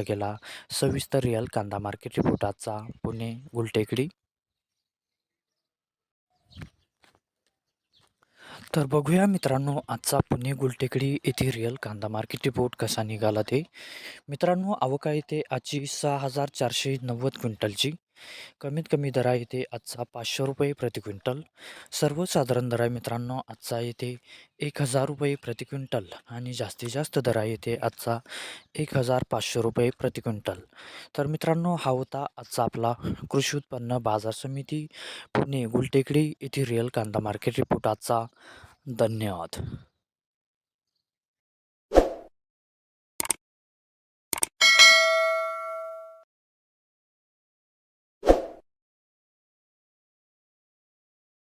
गेला? सविस्तर रिअल कांदा मार्केट रिपोर्ट. आजचा पुणे गुलटेकडी. तर बघूया मित्रांनो आजचा पुणे गुलटेकडी येथे रिअल कांदा मार्केट रिपोर्ट कसा निघाला ते. मित्रांनो आवक आहे ते आजची सहा हजार चारशे नव्वद क्विंटलची. कमीत कमी दरा येथे आजचा पाचशे रुपये प्रति क्विंटल. सर्वसाधारण दरा मित्रांनो आजचा येते एक हजार रुपये प्रति क्विंटल आणि जास्तीत जास्त दरा येथे आजचा एक हजार पाचशे रुपये प्रति क्विंटल. तर मित्रांनो हा होता आजचा आपला कृषी उत्पन्न बाजार समिती पुणे गुलटेकडी येथे रिअल कांदा मार्केट रिपोर्ट आजचा. धन्यवाद.